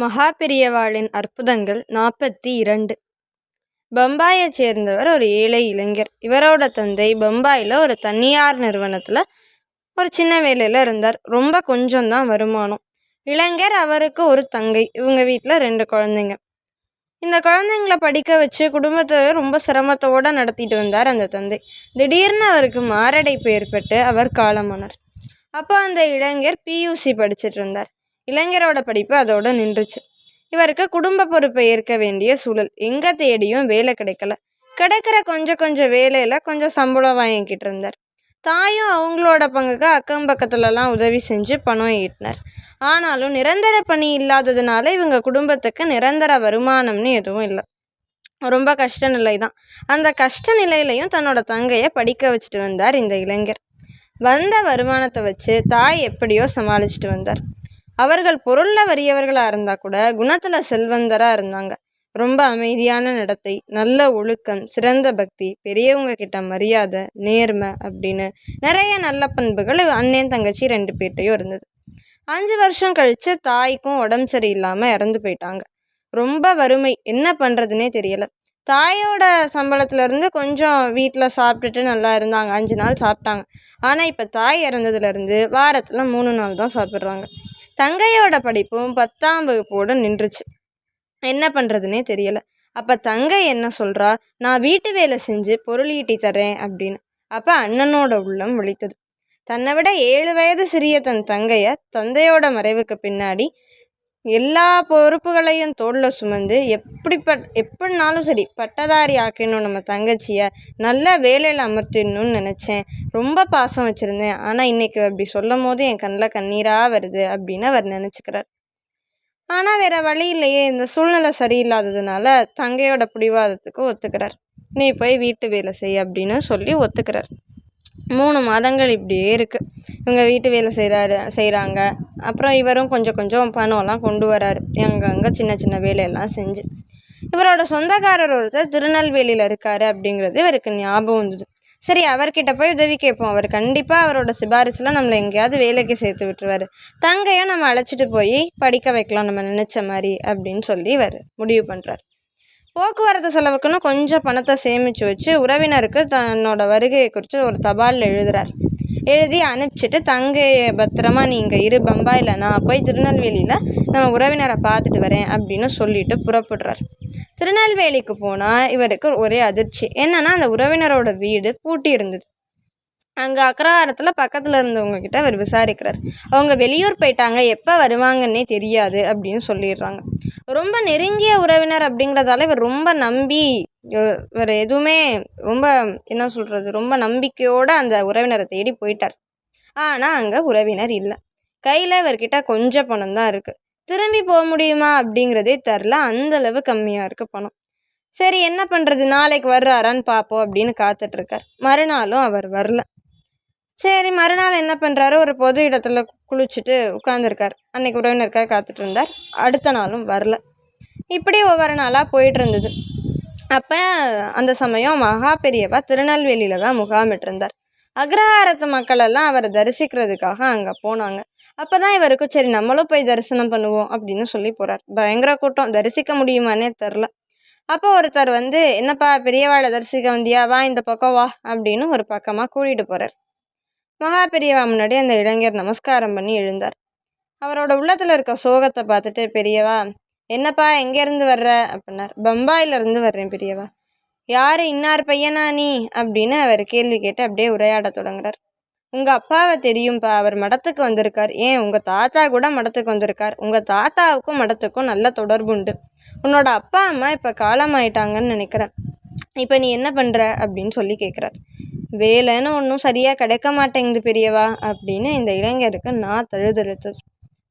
மகாபெரியவாளின் அற்புதங்கள் நாற்பத்தி இரண்டு. பம்பாயை சேர்ந்தவர் ஒரு ஏழை இளைஞர். இவரோட தந்தை பம்பாயில் ஒரு தனியார் நிறுவனத்தில் ஒரு சின்ன வேலையில் இருந்தார். ரொம்ப கொஞ்சம்தான் வருமானம். இளைஞர் அவருக்கு ஒரு தங்கை. இவங்க வீட்டில் ரெண்டு குழந்தைங்க. இந்த குழந்தைங்கள படிக்க வச்சு குடும்பத்தை ரொம்ப சிரமத்தோடு நடத்திட்டு வந்தார் அந்த தந்தை. திடீர்னு அவருக்கு மாரடைப்பு ஏற்பட்டு அவர் காலமானார். அப்போ அந்த இளைஞர் பியூசி படிச்சுட்டு இருந்தார். இளைஞரோட படிப்பு அதோடு நின்றுச்சு. இவருக்கு குடும்ப பொறுப்பை ஏற்க வேண்டிய சூழல். எங்கே தேடியும் வேலை கிடைக்கல. கிடைக்கிற கொஞ்சம் கொஞ்சம் வேலையில் கொஞ்சம் சம்பளம் வாங்கிக்கிட்டு இருந்தார். தாயும் அவங்களோட பங்குக்கு அக்கம் பக்கத்துலலாம் உதவி செஞ்சு பணம் ஈட்டினார். ஆனாலும் நிரந்தர பணி இல்லாததுனால இவங்க குடும்பத்துக்கு நிரந்தர வருமானம்னு எதுவும் இல்லை. ரொம்ப கஷ்ட நிலை தான் அந்த கஷ்ட நிலையிலையும் தன்னோட தங்கையை படிக்க வச்சுட்டு வந்தார் இந்த இளைஞர். வந்த வருமானத்தை வச்சு தாய் எப்படியோ சமாளிச்சுட்டு வந்தார். அவர்கள் பொருளில் வறியவர்களாக இருந்தால் கூட குணத்தில் செல்வந்தராக இருந்தாங்க. ரொம்ப அமைதியான நடத்தை நல்ல ஒழுக்கம் சிறந்த பக்தி பெரியவங்க கிட்ட மரியாதை நேர்மை அப்படின்னு நிறைய நல்ல பண்புகள் அண்ணன் தங்கச்சி ரெண்டு பேர்ட்டையும் இருந்தது. அஞ்சு வருஷம் கழித்து தாய்க்கும் உடம்பு சரியில்லாமல் இறந்து போயிட்டாங்க. ரொம்ப வறுமை என்ன பண்ணுறதுனே தெரியலை. தாயோட சம்பளத்துலேருந்து கொஞ்சம் வீட்டில் சாப்பிட்டுட்டு நல்லா இருந்தாங்க. அஞ்சு நாள் சாப்பிட்டாங்க. ஆனால் இப்போ தாய் இறந்ததுலேருந்து வாரத்தில் மூணு நாள் தான் சாப்பிட்றாங்க. தங்கையோட படிப்பும் பத்தாம் வகுப்போடு நின்றுச்சு. என்ன பண்ணுறதுனே தெரியலை. அப்போ தங்கை என்ன சொல்கிறா நான் வீட்டு வேலை செஞ்சு பொருள் ஈட்டி தரேன் அப்படின்னு. அப்போ அண்ணனோட உள்ளம் விழித்தது. தன்னை விட ஏழு வயது சிறிய தன் தங்கையை தந்தையோட மறைவுக்கு பின்னாடி எல்லா பொறுப்புகளையும் தோளில் சுமந்து எப்படி பட் எப்படினாலும் சரி பட்டதாரி ஆக்கணும் நம்ம தங்கச்சியை. நல்ல வேலையில் அமர்த்திடணும்னு நினச்சேன். ரொம்ப பாசம் வச்சுருந்தேன். ஆனால் இன்றைக்கி அப்படி சொல்லும் போது என் கண்ணில் கண்ணீராக வருது அப்படின்னு அவர் நினச்சிக்கிறார். ஆனால் வேறு வழி இல்லையே. இந்த சூழ்நிலை சரியில்லாததுனால தங்கையோட பிடிவாதத்துக்கு ஒத்துக்கிறார். நீ போய் வீட்டு வேலை செய் அப்படின்னு சொல்லி ஒத்துக்கிறார். மூணு மாதங்கள் இப்படியே இருக்குது இவங்க வீட்டு வேலை செய்கிறாரு செய்கிறாங்க அப்புறம் இவரும் கொஞ்சம் கொஞ்சம் பணம்லாம் கொண்டு வராரு. அங்கங்கே சின்ன சின்ன வேலையெல்லாம் செஞ்சு. இவரோட சொந்தக்காரர் ஒருத்தர் திருநெல்வேலியில் இருக்கார் அப்படிங்கிறது இவருக்கு ஞாபகம் வந்தது. சரி அவர்கிட்ட போய் உதவி கேட்போம். அவர் கண்டிப்பாக அவரோட சிபாரிசில் நம்மளை எங்கேயாவது வேலைக்கு சேர்த்து விட்டுருவார். தங்கையும் நம்ம அழைச்சிட்டு போய் படிக்க வைக்கலாம் நம்ம நினச்ச மாதிரி அப்படின்னு சொல்லி இவர் முடிவு பண்ணுறாரு போக்குவரத்து செலவுக்குன்னு கொஞ்சம் பணத்தை சேமித்து வச்சு உறவினருக்கு தன்னோட வருகையை குறித்து ஒரு தபால் எழுதுகிறார் எழுதி அனுப்பிச்சிட்டு தங்கையை பத்திரமா நீங்கள் இரு பம்பாயில் நான் போய் திருநெல்வேலியில் நம்ம உறவினரை பார்த்துட்டு வரேன் அப்படின்னு சொல்லிட்டு புறப்படுறார். திருநெல்வேலிக்கு போனால் இவருக்கு ஒரே அதிர்ச்சி. என்னென்னா அந்த உறவினரோட வீடு பூட்டி இருந்தது. அங்கே அக்ரஹாரத்தில் பக்கத்தில் இருந்தவங்க கிட்ட அவர் விசாரிக்கிறார். அவங்க வெளியூர் போயிட்டாங்க எப்போ வருவாங்கன்னே தெரியாது அப்படின்னு சொல்லிடுறாங்க. ரொம்ப நெருங்கிய உறவினர் அப்படிங்கிறதால இவர் ரொம்ப நம்பி இவர் எதுவுமே ரொம்ப என்ன சொல்கிறது ரொம்ப நம்பிக்கையோடு அந்த உறவினரை தேடி போயிட்டார். ஆனால் அங்கே உறவினர் இல்லை. கையில் இவர்கிட்ட கொஞ்சம் பணம் தான் இருக்குது திரும்பி போக முடியுமா அப்படிங்கிறதே தெரில. அந்தளவு கம்மியாக இருக்குது பணம். சரி என்ன பண்ணுறது நாளைக்கு வர்றாரான்னு பார்ப்போம் அப்படின்னு காத்துட்ருக்கார் மறுநாளும் அவர் வரல. சரி மறுநாள் என்ன பண்ணுறாரு ஒரு பொது இடத்துல குளிச்சுட்டு உட்காந்துருக்கார் அன்னைக்கு உறவினருக்காக காத்துட்டு இருந்தார். அடுத்த நாளும் வரல. இப்படி ஒவ்வொரு நாளாக போயிட்டு இருந்தது. அப்போ அந்த சமயம் மகா பெரியவா திருநெல்வேலியில் தான் முகாமிட்டிருந்தார். அக்ரஹாரத்து மக்கள் எல்லாம் அவரை தரிசிக்கிறதுக்காக அங்கே போனாங்க. அப்போ தான் இவருக்கு சரி நம்மளும் போய் தரிசனம் பண்ணுவோம் அப்படின்னு சொல்லி போகிறார் பயங்கர கூட்டம். தரிசிக்க முடியுமானே தெரில அப்போ ஒருத்தர் வந்து என்னப்பா பெரியவாளை தரிசிக்க வந்தியா? வா இந்த பக்கம் வா அப்படின்னு ஒரு பக்கமாக கூட்டிகிட்டு போகிறார் மகா பெரியவா முன்னாடி அந்த இளைஞர் நமஸ்காரம் பண்ணி எழுந்தார். அவரோட உள்ளத்தில் இருக்க சோகத்தை பார்த்துட்டு பெரியவா என்னப்பா எங்கேருந்து வர்ற? அப்படின்னார். பம்பாயிலேருந்து வர்றேன் பெரியவா. யார்? இன்னார் பையனா நீ? அப்படின்னு அவர் கேள்வி கேட்டு அப்படியே உரையாட தொடங்குறார். உங்கள் அப்பாவை தெரியும்ப்பா அவர் மடத்துக்கு வந்திருக்கார். ஏன்? உங்கள் தாத்தா கூட மடத்துக்கு வந்திருக்கார். உங்கள் தாத்தாவுக்கும் மடத்துக்கும் நல்ல தொடர்பு உண்டு உன்னோட அப்பா அம்மா இப்போ காலமாயிட்டாங்கன்னு நினைக்கிறேன். இப்போ நீ என்ன பண்ணுற அப்படின்னு சொல்லி கேட்குறார் வேலைன்னு ஒன்றும் சரியாக கிடைக்க மாட்டேங்குது பெரியவா அப்படின்னு இந்த இளைஞருக்கு நான் தழுதழுத்து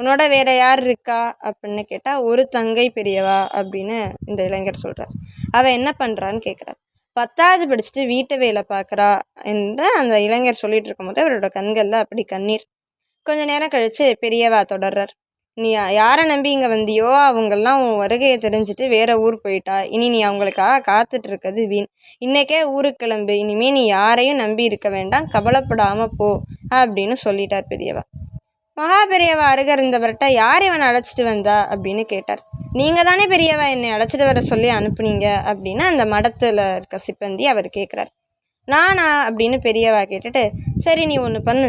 உன்னோட வேற யார் இருக்கா அப்படின்னு கேட்டால் ஒரு தங்கை பெரியவா அப்படின்னு இந்த இளைஞர் சொல்கிறார் அவள் என்ன பண்ணுறான்னு கேட்குறார் பத்தாவது படிச்சுட்டு வீட்டு வேலை பார்க்குறா என்று அந்த இளைஞர் சொல்லிட்டு இருக்கும்போது அவரோட கண்களில் அப்படி கண்ணீர். கொஞ்ச நேரம் கழித்து பெரியவா தொடர்றார். நீ யாரை நம்பி இங்கே வந்தியோ அவங்கெல்லாம் உன் வருகையை தெரிஞ்சுட்டு வேறு ஊர் போயிட்டா. இனி நீ அவங்களுக்காக காத்துட்டு இருக்கிறது வீண். இன்றைக்கே ஊருக்கு கிளம்பு. இனிமேல் நீ யாரையும் நம்பி இருக்க வேண்டாம். கவலைப்படாமல் போ அப்படின்னு சொல்லிட்டார் பெரியவா. மகா பெரியவா அருகே இருந்தவர்கிட்ட யார் இவனை அழைச்சிட்டு வந்தா? அப்படின்னு கேட்டார். நீங்கள் தானே பெரியவா என்னை அழைச்சிட்டு வர சொல்லி அனுப்புனீங்க? அப்படின்னு அந்த மடத்தில் இருக்க சிப்பந்தி அவர் கேட்குறார் நானா? அப்படின்னு பெரியவா கேட்டுட்டு சரி நீ ஒன்று பண்ணு.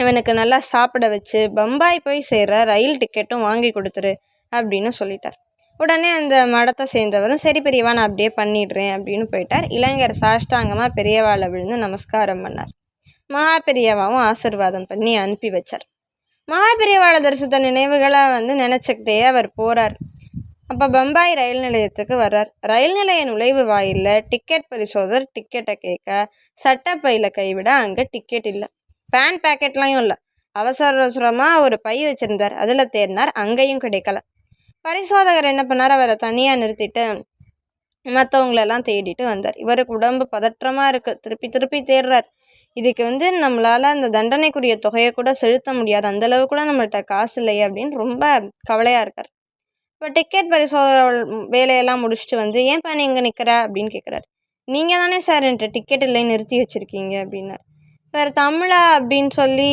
இவனுக்கு நல்லா சாப்பிட வச்சு பம்பாய் போய் சேர்ற ரயில் டிக்கெட்டும் வாங்கி கொடுத்துரு அப்படின்னு சொல்லிட்டார். உடனே அந்த மடத்தை சேர்ந்தவரும் சரி பெரியவா நான் அப்படியே பண்ணிடுறேன் அப்படின்னு போயிட்டார். இளைஞர் சாஷ்டாங்கமாக பெரியவாளை விழுந்து நமஸ்காரம் பண்ணார். மகா பெரியவாவும் ஆசிர்வாதம் பண்ணி அனுப்பி வச்சார். மகா பெரியவாளை தரிசித்த நினைவுகளை வந்து நினச்சிக்கிட்டே அவர் போகிறார் அப்போ பம்பாய் ரயில் நிலையத்துக்கு வர்றார். ரயில் நிலைய நுழைவு வாயிலில் டிக்கெட் பரிசோதர் டிக்கெட்டை கேட்க சட்டப்பையில் கைவிட அங்கே டிக்கெட் இல்லை. பேன் பேக்கெட்லாம் இல்லை. அவசர அவசரமாக ஒரு பை வச்சுருந்தார். அதில் தேடினார். அங்கேயும் கிடைக்கல. பரிசோதகர் என்ன பண்ணார்? அவரை தனியாக நிறுத்திட்டு மற்றவங்களெல்லாம் தேடிட்டு வந்தார். இவருக்கு உடம்பு பதற்றமாக இருக்குது திருப்பி திருப்பி தேடுறார். இதுக்கு வந்து நம்மளால் அந்த தண்டனைக்குரிய தொகையை கூட செலுத்த முடியாது. அந்தளவு கூட நம்மள்கிட்ட காசு இல்லையே அப்படின்னு ரொம்ப கவலையாக இருக்கார். இப்போ டிக்கெட் பரிசோதனை வேலையெல்லாம் முடிச்சுட்டு வந்து ஏன்ப்பா நீ இங்கே நிற்கிற அப்படின்னு கேட்குறாரு நீங்கள் தானே சார் என்கிட்ட டிக்கெட் இல்லைன்னு நிறுத்தி வச்சுருக்கீங்க அப்படின்னார். வேறு தமிழா அப்படின்னு சொல்லி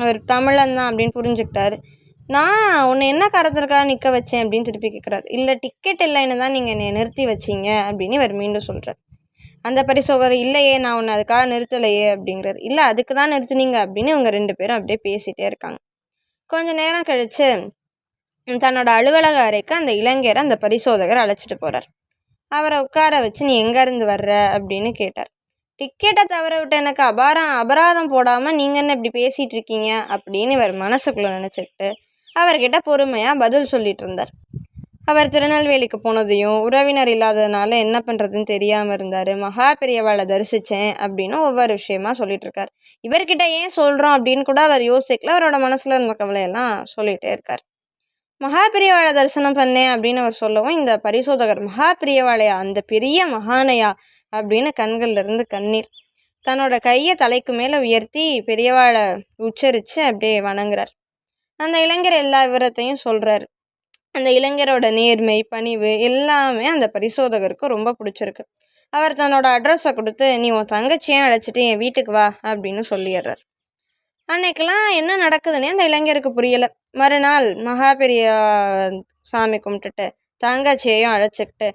அவர் தமிழன் தான் அப்படின்னு புரிஞ்சுக்கிட்டாரு. நான் உன்னை என்ன காரணத்திற்காக நிற்க வச்சேன் அப்படின்னு திருப்பி கேட்குறாரு இல்லை டிக்கெட் இல்லைன்னு தான் நீங்கள் என்னை நிறுத்தி வச்சிங்க அப்படின்னு இவர் மீண்டும் சொல்கிறார் அந்த பரிசோகர் இல்லையே நான் உன்னை அதுக்காக நிறுத்தலையே அப்படிங்கிறார். இல்லை அதுக்கு தான் நிறுத்துனீங்க அப்படின்னு இவங்க ரெண்டு பேரும் அப்படியே பேசிகிட்டே இருக்காங்க. கொஞ்ச நேரம் கழித்து தன்னோட அலுவலக அறைக்கு அந்த இளைஞரை அந்த பரிசோதகர் அழைச்சிட்டு போகிறார் அவரை உட்கார வச்சு நீ எங்கேருந்து வர்ற? அப்படின்னு கேட்டார். டிக்கெட்டை தவற விட்டு எனக்கு அபாரம் அபராதம் போடாமல் நீங்கள் என்ன இப்படி பேசிகிட்டு இருக்கீங்க? அப்படின்னு இவர் மனசுக்குள்ளே நினச்சிக்கிட்டு அவர்கிட்ட பொறுமையாக பதில் சொல்லிட்டு இருந்தார். அவர் திருநெல்வேலிக்கு போனதையும் உறவினர் இல்லாததுனால என்ன பண்ணுறதுன்னு தெரியாமல் இருந்தார். மகா பெரியவாளை தரிசித்தேன் அப்படின்னு ஒவ்வொரு விஷயமா சொல்லிட்டு இருக்கார். இவர்கிட்ட ஏன் சொல்கிறோம் அப்படின்னு கூட அவர் யோசிக்கல. அவரோட மனசில் இருந்த கவலையெல்லாம் சொல்லிகிட்டே இருக்கார். மகா பெரியவாளை தரிசனம் பண்ணேன் அப்படின்னு அவர் சொல்லவும் இந்த பரிசோதகர் மகா பெரியவாளையா? அந்த பெரிய மகானையா? அப்படின்னு கண்கள்லேருந்து கண்ணீர். தன்னோட கையை தலைக்கு மேலே உயர்த்தி பெரியவாளை உச்சரித்து அப்படியே வணங்குறார். அந்த இளைஞர் எல்லா விவரத்தையும் சொல்கிறாரு அந்த இளைஞரோட நேர்மை பணிவு எல்லாமே அந்த பரிசோதகருக்கு ரொம்ப பிடிச்சிருக்கு. அவர் தன்னோட அட்ரஸை கொடுத்து நீ உன் தங்கச்சியும் அழைச்சிட்டு என் வீட்டுக்கு வா அப்படின்னு சொல்லிடுறார். அன்னைக்கெல்லாம் என்ன நடக்குதுன்னே அந்த இளைஞருக்கு புரியலை. மறுநாள் மகா பெரிய சாமி கும்பிட்டுட்டு தங்கச்சியையும் அழைச்சிக்கிட்டு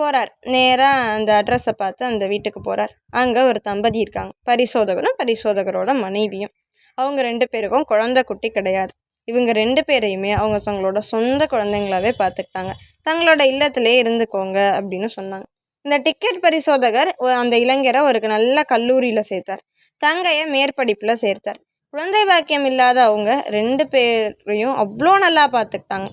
போகிறார் நேராக அந்த அட்ரஸை பார்த்து அந்த வீட்டுக்கு போகிறார் அங்கே ஒரு தம்பதி இருக்காங்க. பரிசோதகனும் பரிசோதகரோட மனைவியும். அவங்க ரெண்டு பேருக்கும் குழந்தை குட்டி கிடையாது. இவங்க ரெண்டு பேரையுமே அவங்க தங்களோட சொந்த குழந்தைங்களாவே பார்த்துக்கிட்டாங்க. தங்களோட இல்லத்திலே இருந்துக்கோங்க அப்படின்னு சொன்னாங்க. இந்த டிக்கெட் பரிசோதகர் அந்த இளைஞரை ஒரு நல்ல கல்லூரியில் சேர்த்தார். தங்கையை மேற்படிப்பில் சேர்த்தார். குழந்தை பாக்கியம் இல்லாத அவங்க ரெண்டு பேரையும் அவ்வளோ நல்லா பார்த்துக்கிட்டாங்க.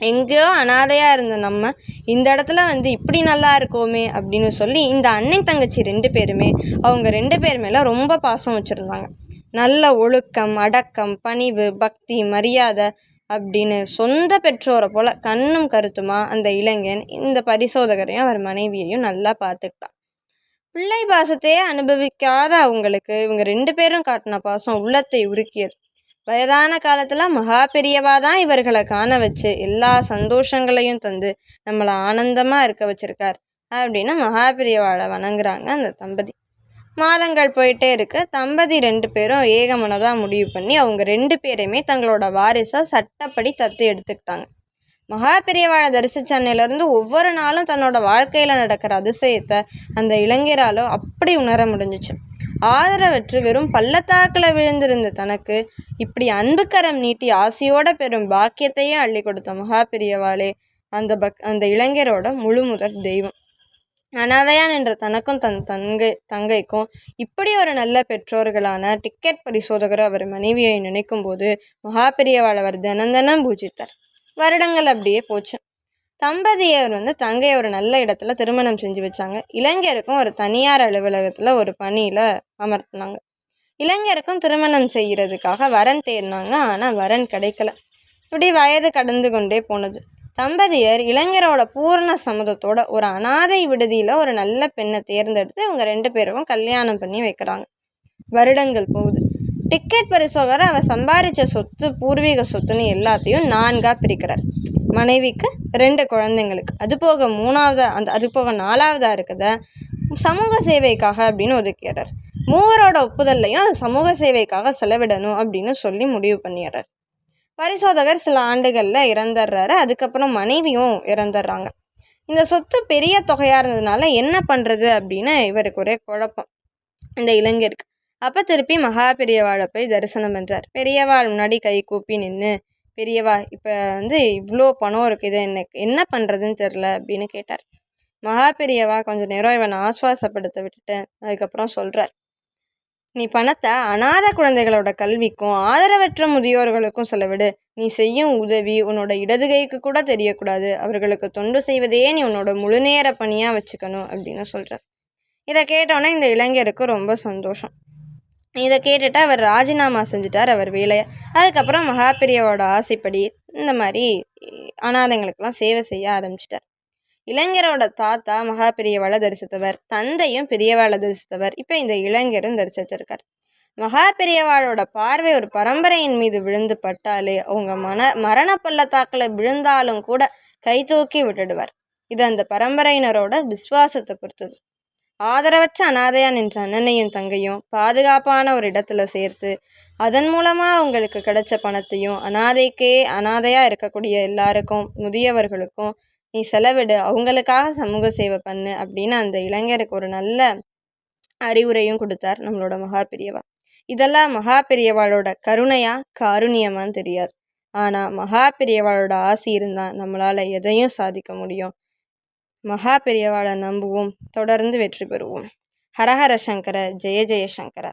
எங்கேயோ அனாதையாக இருந்த நம்ம. இந்த இடத்துல வந்து இப்படி நல்லா இருக்கோமே அப்படின்னு சொல்லி இந்த அண்ணன் தங்கச்சி ரெண்டு பேருமே அவங்க ரெண்டு பேர் மேலே ரொம்ப பாசம் வச்சுருந்தாங்க. நல்ல ஒழுக்கம் அடக்கம் பணிவு பக்தி மரியாதை அப்படின்னு சொந்த பெற்றோரை போல் கண்ணும் கருத்துமா அந்த இளைஞன் இந்த பரிசோதகரையும் அவர் மனைவியையும் நல்லா பார்த்துக்கிட்டான். பிள்ளை பாசத்தையே அனுபவிக்காத அவங்களுக்கு இவங்க ரெண்டு பேரும் காட்டின பாசம் உள்ளத்தை உருக்கியது. வயதான காலத்தில் மகா பெரியவா தான் இவர்களை காண வச்சு எல்லா சந்தோஷங்களையும் தந்து நம்மளை ஆனந்தமாக இருக்க வச்சுருக்கார் அப்படின்னு மகா பெரியவாளை வணங்குறாங்க அந்த தம்பதி. மாதங்கள் போயிட்டே இருக்கு. தம்பதி ரெண்டு பேரும் ஏகமனதாக முடிவு பண்ணி அவங்க ரெண்டு பேரையுமே தங்களோட வாரிசை சட்டப்படி தத்து எடுத்துக்கிட்டாங்க. மகா பெரியவாழை தரிசிச்ச அன்னையிலேருந்து ஒவ்வொரு நாளும் தன்னோட வாழ்க்கையில் நடக்கிற அதிசயத்தை அந்த இளைஞராலும் அப்படி உணர முடிஞ்சிச்சு. ஆதரவற்று வெறும் பள்ளத்தாக்கில் விழுந்திருந்த தனக்கு இப்படி அன்புக்கரம் நீட்டி ஆசையோட பெறும் பாக்கியத்தையே அள்ளி கொடுத்த மகா பெரியவாளே அந்த பக் அந்த இளைஞரோட முழு முதற் தெய்வம். அனாதையா நின்ற தனக்கும் தன் தங்கை தங்கைக்கும் இப்படி ஒரு நல்ல பெற்றோர்களான டிக்கெட் பரிசோதகர் அவர் மனைவியை நினைக்கும் போது மகாபெரியவாள் அவர் தினம் தினம் பூஜித்தார். வருடங்கள் அப்படியே போச்சு. தம்பதியர் வந்து தங்கையை ஒரு நல்ல இடத்துல திருமணம் செஞ்சு வச்சாங்க. இளைஞருக்கும் ஒரு தனியார் அலுவலகத்தில் ஒரு பணியில் அமர்த்தினாங்க. இளைஞருக்கும் திருமணம் செய்கிறதுக்காக வரன் தேடினாங்க. ஆனால் வரன் கிடைக்கல. இப்படி வயது கடந்து கொண்டே போனது. தம்பதியர் இளைஞரோட பூர்ண சம்மதத்தோட ஒரு அனாதை விடுதியில் ஒரு நல்ல பெண்ணை தேர்ந்தெடுத்து இவங்க ரெண்டு பேரும் கல்யாணம் பண்ணி வைக்கிறாங்க. வருடங்கள் போகுது. டிக்கெட் பரிசோகர் அவர் சம்பாதிச்ச சொத்து பூர்வீக சொத்துன்னு எல்லாத்தையும் நான்காக பிரிக்கிறார். மனைவிக்கு ரெண்டு குழந்தைங்களுக்கு. அது போக மூணாவதா அந்த அது போக நாலாவதாக இருக்குத. சமூக சேவைக்காக அப்படின்னு ஒதுக்கிறார். மூவரோட ஒப்புதல்லையும் அது சமூக சேவைக்காக செலவிடணும் அப்படின்னு சொல்லி முடிவு பண்ணிடுறார். பரிசோதகர் சில ஆண்டுகளில் இறந்துடுறாரு. அதுக்கப்புறம் மனைவியும் இறந்துடுறாங்க. இந்த சொத்து பெரிய தொகையாக இருந்ததுனால என்ன பண்ணுறது அப்படின்னு இவருக்கு ஒரே குழப்பம். இந்த இளைஞருக்கு. அப்போ திருப்பி மகா பெரியவாளை போய் தரிசனம் பண்ணுறார் பெரியவாள் முன்னாடி கை கூப்பி நின்று பெரியவா இப்போ வந்து இவ்வளோ பணம் இருக்குது எனக்கு என்ன பண்ணுறதுன்னு தெரில அப்படின்னு கேட்டார். மகா பெரியவா கொஞ்சம் நேரம் இவனை ஆஸ்வாசப்படுத்த விட்டுட்டு அதுக்கப்புறம் சொல்கிறார் நீ பணத்தை அனாதை குழந்தைகளோட கல்விக்கும் ஆதரவற்ற முதியோர்களுக்கும் செலவிடு. நீ செய்யும் உதவி உன்னோட இடதுகைக்கு கூட தெரியக்கூடாது. அவர்களுக்கு தொண்டு செய்வதே நீ உன்னோட முழுநேர பணியாக வச்சுக்கணும் அப்படின்னு சொல்கிறார் இதை கேட்டோன்னே இந்த இளைஞருக்கு ரொம்ப சந்தோஷம். இதை கேட்டுட்டு அவர் ராஜினாமா செஞ்சுட்டார் அவர் வேலையை. அதுக்கப்புறம் மகாபிரியாவோட ஆசைப்படி இந்த மாதிரி அனாதைங்களுக்கெல்லாம் சேவை செய்ய ஆரம்பிச்சிட்டார். இளைஞரோட தாத்தா மகாபெரியவாளை தரிசித்தவர் தந்தையும் பெரியவாளை தரிசித்தவர். இப்போ இந்த இளைஞரும் தரிசித்திருக்கார். மகாபெரியவாளோட பார்வை ஒரு பரம்பரையின் மீது விழுந்து பட்டாலே அவங்க மன மரண பள்ளத்தாக்கில் விழுந்தாலும் கூட கை தூக்கி விட்டுடுவார். இது அந்த பரம்பரையினரோட விசுவாசத்தை பொறுத்தது. ஆதரவற்ற அனாதையா நின்ற அண்ணனையும் தங்கையும் பாதுகாப்பான ஒரு இடத்துல சேர்த்து அதன் மூலமாக அவங்களுக்கு கிடைச்ச பணத்தையும் அனாதைக்கே அனாதையாக இருக்கக்கூடிய எல்லாருக்கும் முதியவர்களுக்கும் நீ செலவிடு அவங்களுக்காக சமூக சேவை பண்ணு அப்படின்னு அந்த இளைஞருக்கு ஒரு நல்ல அறிவுரையும் கொடுத்தார் நம்மளோட மகா பெரியவா. இதெல்லாம் மகா பெரியவாளோட கருணையா காருண்யமான்னு தெரியாது. ஆனால் மகா பெரியவாளோட ஆசி இருந்தால் நம்மளால் எதையும் சாதிக்க முடியும். மகா பெரியவாளை நம்புவோம். தொடர்ந்து வெற்றி பெறுவோம். ஹரஹர சங்கர ஜெய ஜெய சங்கர.